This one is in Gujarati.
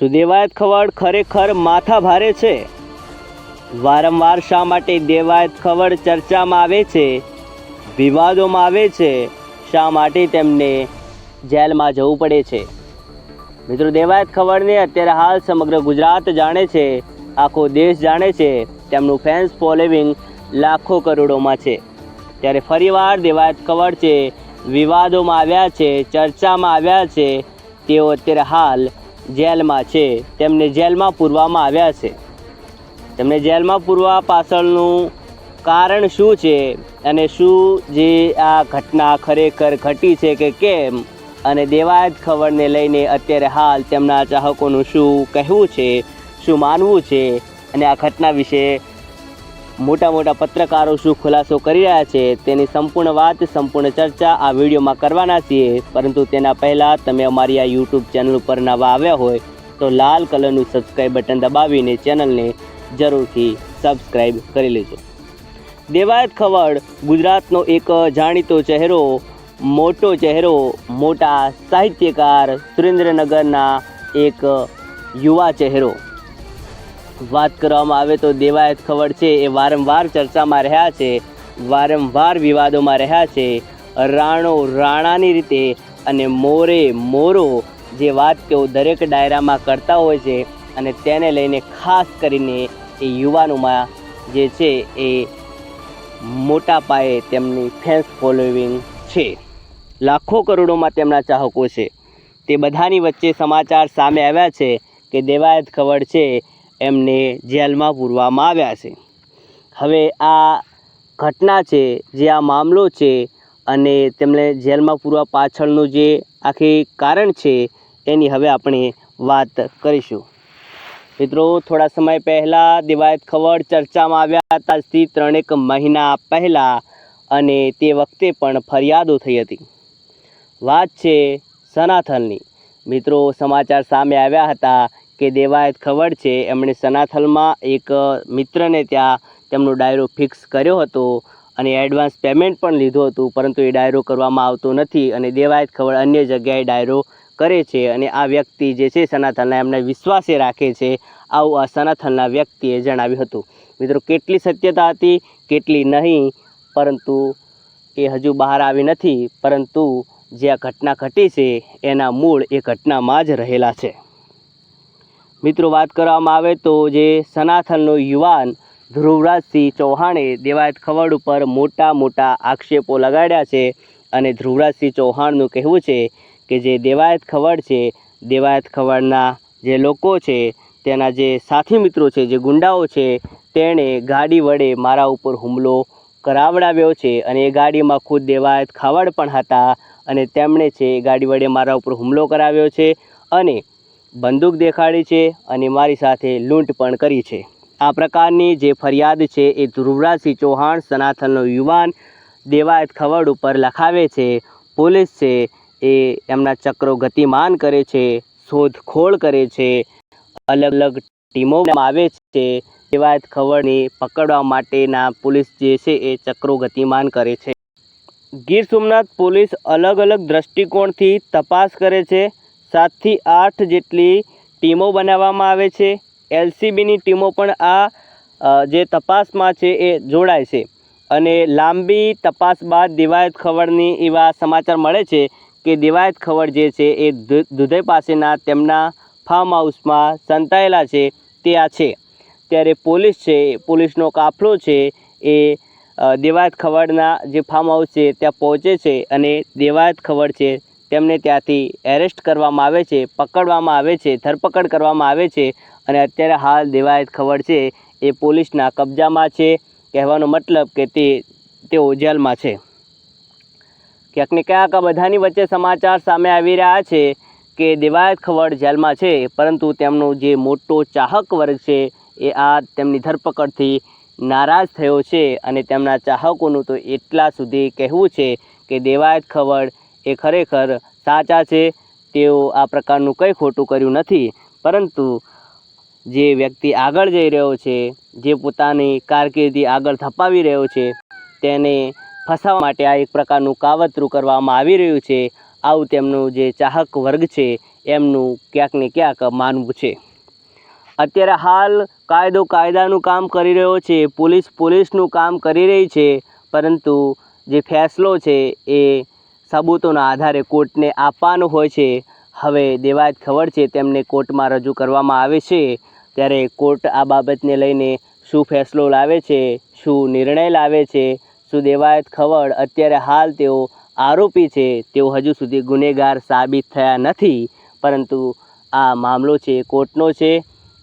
શું દેવાયત ખવડ ખરેખર માથા ભારે છે. વારંવાર શા માટે દેવાયત ખવડ ચર્ચામાં આવે છે? વિવાદોમાં આવે છે? શા માટે તેમને જેલમાં જવું પડે છે? મિત્રો, દેવાયત ખવડને અત્યારે હાલ સમગ્ર ગુજરાત જાણે છે, આખો દેશ જાણે છે, તેમનું ફેન્સ ફોલોવિંગ લાખો કરોડોમાં છે. ત્યારે ફરીવાર દેવાયત ખવડ છે વિવાદોમાં આવ્યા છે, ચર્ચામાં આવ્યા છે, તેઓ અત્યારે હાલ જેલમાં છે. તેમને જેલમાં પૂરવામાં આવ્યા છે. તેમને જેલમાં પૂરવા પાછળનું કારણ શું છે? અને શું જે આ ઘટના ખરેખર ઘટી છે કે કેમ? અને દેવાયત ખબરને લઈને અત્યારે હાલ તેમના ચાહકોનું શું કહેવું છે? શું માનવું છે? અને આ ઘટના વિશે મોટા મોટા પત્રકારો શું ખુલાસો કરી રહ્યા છે તેની સંપૂર્ણ વાત, સંપૂર્ણ ચર્ચા આ વિડીયોમાં કરવાના છીએ. પરંતુ તેના પહેલાં તમે અમારી આ યુટ્યુબ ચેનલ ઉપર નવા આવ્યા હોય તો લાલ કલરનું સબસ્ક્રાઈબ બટન દબાવીને ચેનલને જરૂરથી સબસ્ક્રાઈબ કરી લેજો. દેવાયત ખવડ, ગુજરાતનો એક જાણીતો ચહેરો, મોટો ચહેરો, મોટા સાહિત્યકાર સુરેન્દ્રનગરના એક યુવા ચહેરો. વાત કરવામાં આવે તો દેવાયત ખબર છે, એ વારંવાર ચર્ચામાં રહ્યા છે, વારંવાર વિવાદોમાં રહ્યા છે. રાણો રાણાની રીતે અને મોરે મોરો જે વાત તેઓ દરેક ડાયરામાં કરતા હોય છે અને તેને લઈને ખાસ કરીને એ યુવાનોમાં જે છે એ મોટા પાયે તેમની ફેન્સ ફોલોઈંગ છે. લાખો કરોડોમાં તેમના ચાહકો છે. તે બધાની વચ્ચે સમાચાર સામે આવ્યા છે કે દેવાયત ખબર છે એમને જેલમાં પૂરવામાં આવ્યા છે. હવે આ ઘટના છે, જે આ મામલો છે અને તેમને જેલમાં પૂરવા પાછળનું જે આખી કારણ છે, એની હવે આપણે વાત કરીશું. મિત્રો, થોડા સમય પહેલાં દિવાયત ખબર ચર્ચામાં આવ્યા હતા, આજથી ત્રણેક મહિના પહેલાં અને તે વખતે પણ ફરિયાદો થઈ હતી. વાત છે સનાથલની. મિત્રો, સમાચાર સામે આવ્યા હતા કે દેવાયત ખબર છે, એમણે સનાથલમાં એક મિત્રને ત્યાં તેમનો ડાયરો ફિક્સ કર્યો હતો અને એડવાન્સ પેમેન્ટ પણ લીધું હતું, પરંતુ એ ડાયરો કરવામાં આવતો નથી અને દેવાયત ખબર અન્ય જગ્યાએ ડાયરો કરે છે અને આ વ્યક્તિ જે છે સનાથલના, એમને વિશ્વાસે રાખે છે આવું આ સનાથલના વ્યક્તિએ જણાવ્યું હતું. મિત્રો, કેટલી સત્યતા હતી, કેટલી નહીં, પરંતુ એ હજુ બહાર આવી નથી, પરંતુ જે આ ઘટના ઘટી છે, એના મૂળ એ ઘટનામાં જ રહેલા છે. મિત્રો વાત કરવામાં આવે તો જે સનાથલનો યુવાન ધ્રુવરાજસિંહ ચૌહાણે દેવાયત ખવડ ઉપર મોટા મોટા આક્ષેપો લગાડ્યા છે અને ધ્રુવરાજસિંહ ચૌહાણનું કહેવું છે કે જે દેવાયત ખવડ છે, દેવાયત ખવડના જે લોકો છે, તેના જે સાથી મિત્રો છે, જે ગુંડાઓ છે, તેણે ગાડી વડે મારા ઉપર હુમલો કરાવડાવ્યો છે અને એ ગાડીમાં ખુદ દેવાયત ખવડ પણ હતા અને તેમણે છે એ ગાડી વડે મારા ઉપર હુમલો કરાવ્યો છે અને બંદૂક દેખાડી છે અને મારી સાથે લૂંટ પણ કરી છે. આ પ્રકારની જે ફરિયાદ છે એ ધ્રુવરાજસિંહ ચૌહાણ સનાતનનો યુવાન દેવાયત ખવડ ઉપર લખાવે છે, પોલીસ છે એ એમના ચક્રો ગતિમાન કરે છે, શોધખોળ કરે છે, અલગ અલગ ટીમો આવે છે. દેવાયત ખવડને પકડવા માટેના પોલીસ જે છે એ ચક્રો ગતિમાન કરે છે. ગીર સોમનાથ પોલીસ અલગ અલગ દ્રષ્ટિકોણથી તપાસ કરે છે સાતથી આઠ જેટલી ટીમો બનાવવામાં આવે છે. એલસીબીની ટીમો પણ આ જે તપાસમાં છે એ જોડાય છે. અને લાંબી તપાસ બાદ દિવાયત ખવડની એવા સમાચાર મળે છે કે દિવાયત ખવડ જે છે એ દુધઈ પાસેના તેમના ફાર્મ હાઉસમાં સંતાયેલા છે, તે આ છે. ત્યારે પોલીસ છે, પોલીસનો કાફલો છે એ દેવાયત ખવડના જે ફાર્મ હાઉસ છે ત્યાં પહોંચે છે અને દેવાયત ખવડ છે તેમને ત્યાંથી એરેસ્ટ કરવામાં આવે છે, પકડવામાં આવે છે, ધરપકડ કરવામાં આવે છે અને અત્યારે હાલ દેવાયત ખવડ છે, એ પોલીસના કબજામાં છે. કહેવાનો મતલબ કે તે, તેઓ જેલમાં છે. ક્યાંક ને ક્યાંક બધાની વચ્ચે સમાચાર સામે આવી રહ્યા છે કે દેવાયત ખવડ જેલમાં છે, પરંતુ તેમનો જે મોટો ચાહક વર્ગ છે, એ આ તેમની ધરપકડથી નારાજ થયો છે અને તેમના ચાહકોનું તો એટલા સુધી કહેવું છે કે દેવાયત ખવડ એ ખરેખર સાચા છે, તેઓ આ પ્રકારનું કંઈ ખોટું કર્યું નથી. પરંતુ જે વ્યક્તિ આગળ જઈ રહ્યો છે, જે પોતાની કારકિર્દી આગળ ધપાવી રહ્યો છે, તેને ફસાવવા માટે આ એક પ્રકારનું કાવતરું કરવામાં આવી રહ્યું છે. આવું તેમનું જે ચાહક વર્ગ છે, એમનું ક્યાંક ને ક્યાંક માનવું છે. અત્યારે હાલ કાયદો કાયદાનું કામ કરી રહ્યો છે, પોલીસ પોલીસનું કામ કરી રહી છે, પરંતુ જે ફેસલો છે, એ સબૂતોના આધારે કોર્ટને આપવાનું હોય છે. હવે દેવાયત ખબર છે, તેમને કોર્ટમાં રજૂ કરવામાં આવે છે. ત્યારે કોર્ટ આ બાબતને લઈને શું ફેસલો લાવે છે, શું નિર્ણય લાવે છે, શું દેવાયત ખવડ અત્યારે હાલ તેઓ આરોપી છે. તેઓ હજુ સુધી ગુનેગાર સાબિત થયા નથી. પરંતુ આ મામલો છે, કોર્ટનો છે.